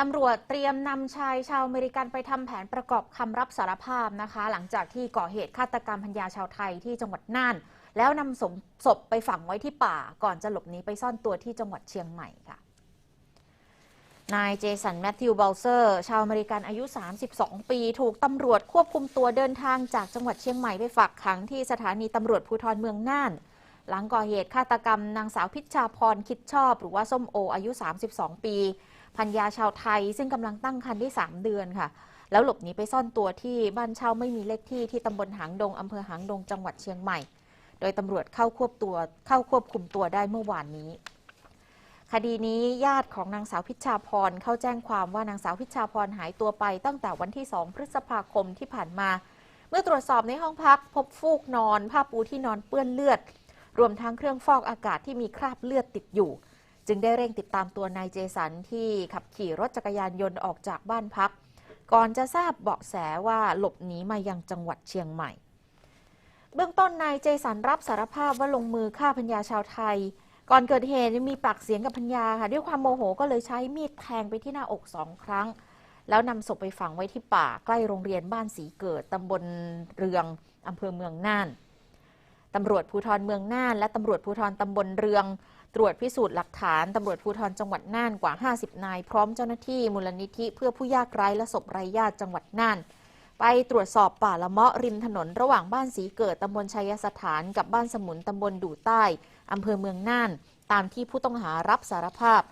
ตำรวจเตรียมนำชายชาวอเมริกันไปทำแผนประกอบคำรับสารภาพนะคะ หลังจากที่ก่อเหตุฆาตกรรมพัญญาชาวไทยที่จังหวัดน่าน แล้วนำศพศพไปฝังไว้ที่ป่า ก่อนจะหลบหนีไปซ่อนตัวที่จังหวัดเชียงใหม่ค่ะนายเจสันแมทธิวเบลเซอร์ ชาวอเมริกันอายุ 32 ปี ถูกตำรวจควบคุมตัวเดินทางจากจังหวัดเชียงใหม่ไปฝากขังที่สถานีตำรวจภูธรเมืองน่าน หลังก่อเหตุฆาตกรรมนางสาวพิชาพรคิดชอบ หรือว่าส้มโออายุ 32 ปีพัญญาชาวไทย ซึ่งกำลังตั้งครรภ์ได้ 3 เดือนค่ะ แล้วหลบหนีไปซ่อนตัวที่บ้านเช่าไม่มีเลขที่ที่ตำบลหางดงอำเภอหางดงจังหวัดเชียงใหม่ โดยตำรวจเข้าควบตัวเข้าควบคุมตัวได้เมื่อวานนี้ คดีนี้ญาติของนางสาวพิชาพรเข้าแจ้งความว่านางสาวพิชชาพรหายตัวไปตั้งแต่วันที่ 2 พฤษภาคมที่ผ่านมา เมื่อตรวจสอบในห้องพัก พบฟูกนอน ผ้าปูที่นอนเปื้อนเลือด รวมทั้งเครื่องฟอกอากาศที่มีคราบเลือดติดอยู่ จึงได้เร่งติดตามตัวนายเจสันที่ขับขี่รถจักรยานยนต์ออกจากบ้านพัก ก่อนจะทราบเบาะแสว่าหลบหนีมายังจังหวัดเชียงใหม่ เบื้องต้นนายเจสันรับสารภาพว่าลงมือฆ่าพัญญาชาวไทย ก่อนเกิดเหตุมีปากเสียงกับพัญญาค่ะด้วยความโมโหก็เลยใช้มีดแทงไปที่หน้าอกสองครั้งแล้วนำศพไปฝังไว้ที่ป่าใกล้โรงเรียนบ้านสีเกิดตำบลเรืองอำเภอเมืองน่าน ตำรวจภูธรเมืองน่าน และตำรวจภูธรตำบลเรือง ตรวจพิสูจน์หลักฐานตำรวจภูธรจังหวัดน่านกว่า 50 นาย พร้อมเจ้าหน้าที่มูลนิธิเพื่อผู้ยากไร้และศพไร้ญาติจังหวัดน่าน ไปตรวจสอบป่าละเมาะริมถนนระหว่างบ้านสีเกิดตำบลชัยสถานกับบ้านสมุนตำบลดู่ใต้อำเภอเมืองน่าน ตามที่ผู้ต้องหารับสารภาพ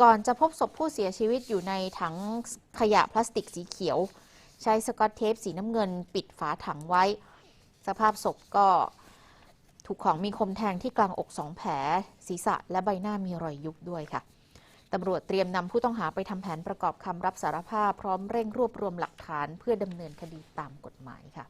ก่อนจะพบศพผู้เสียชีวิตอยู่ในถังขยะพลาสติกสีเขียว ใช้สกอตเทปสีน้ำเงิน ปิดฝาถังไว้ สภาพศพก็ ถูกของมีคมแทงที่กลางอกสองแผล ศีรษะและใบหน้ามีรอยยุบด้วยค่ะตำรวจเตรียมนำผู้ต้องหาไปทำแผนประกอบคำรับสารภาพ พร้อมเร่งรวบรวมหลักฐานเพื่อดำเนินคดีตามกฎหมายค่ะ